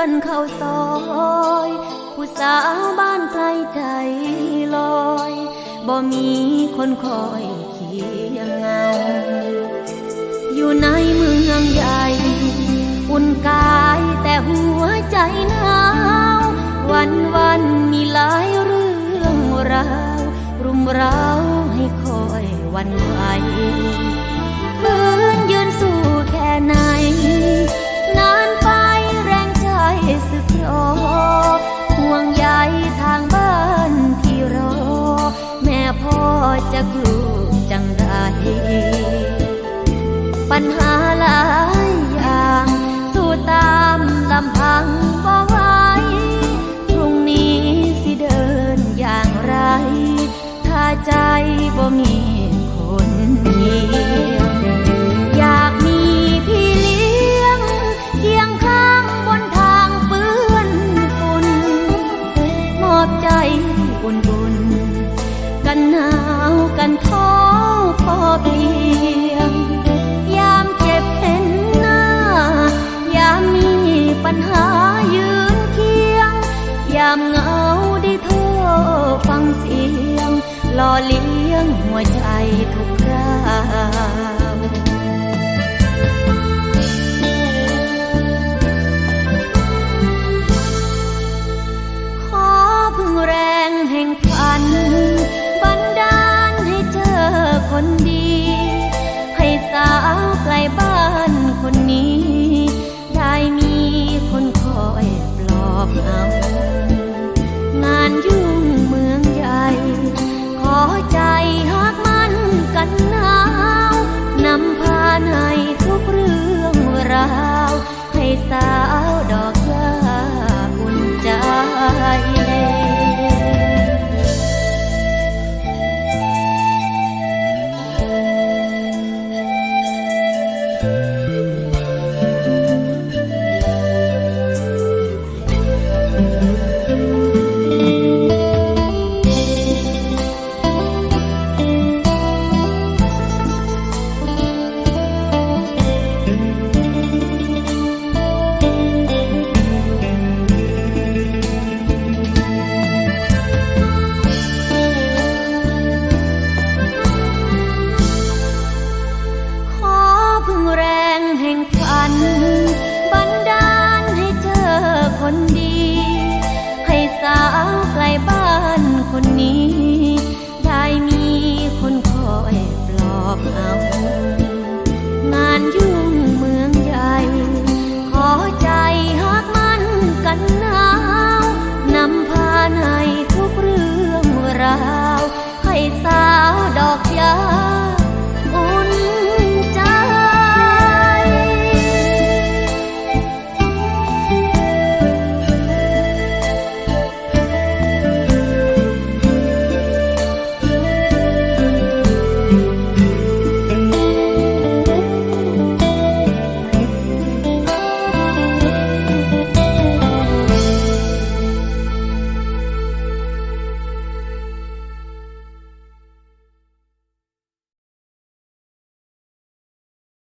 อนเข้าซอยผู้สาวบ้านใกลใจลอยบ่มีคนคอยเคียงเงาอยู่ในเมืองใหญ่ อุ่นกายแต่หัวใจหนาววันวันมีหลายเรื่องราวรุมเร้าให้คอยวันไหว และกลูกจังไดปัญหาหลายอย่าง สู้ตามลำพังบ่ไหวพรุ่งนี้สิเดินอย่างไร ถ้าใจบ่มีคนเยียว กันท้อพอเพียงยามเจ็บเห็นหน้า ยามมีปัญหายืนเคียง ยามเหงาได้โทรฟังเสียงหล่อเลี้ยงหัวใจทุกครา สาวดอกยาอุ่นใจข ใ